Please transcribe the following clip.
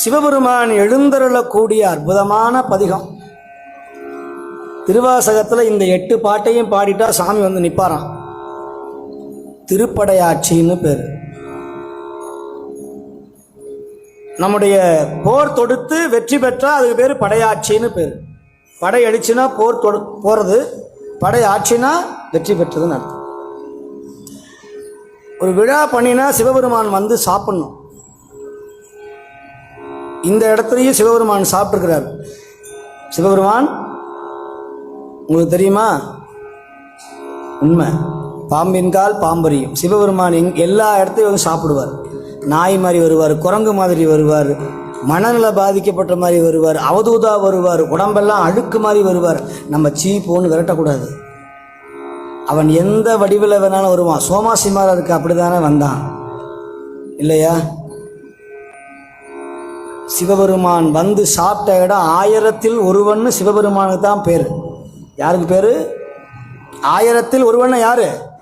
சிவபெருமான் எழுந்தருளக்கூடிய அற்புதமான பதிகம். திருவாசகத்தில் இந்த எட்டு பாட்டையும் பாடிட்டா சாமி வந்து நிற்பாராம் திருப்படையாட்சின்னு பேர். நம்முடைய போர் தொடுத்து வெற்றி பெற்றால் அதுக்கு பேர் படையாட்சின்னு பேர். படை அடிச்சுனா போர் தொடு போகிறது படை ஆட்சினா வெற்றி பெற்றதுன்னு அர்த்தம். ஒரு விழா பண்ணினா சிவபெருமான் வந்து சாப்பிட்ணும். இந்த இடத்துலையும் சிவபெருமான் சாப்பிட்ருக்கிறார் சிவபெருமான் உங்களுக்கு தெரியுமா? உண்மை. பாம்பின் கால் பாம்பரியும் சிவபெருமான் எங் எல்லா இடத்தையும் வந்து சாப்பிடுவார். நாய் மாதிரி வருவார் குரங்கு மாதிரி வருவார் மனநல பாதிக்கப்பட்ட மாதிரி வருவார் அவதூதா வருவார் உடம்பெல்லாம் அழுக்கு மாதிரி வருவார். நம்ம சீ போன்னு விரட்டக்கூடாது. அவன் எந்த வடிவில் வேணாலும் வருவான். சோமாசிமாராக அதுக்கு அப்படி தானே வந்தான். இல்லையா? சிவபெருமான் வந்து சாப்பிட்ட இடம் ஆயிரத்தில் ஒருவன்னு சிவபெருமானுக்கு தான் பேர். யாருக்கு பேர்? ஆயிரத்தில் ஒருவன்னு யாரு?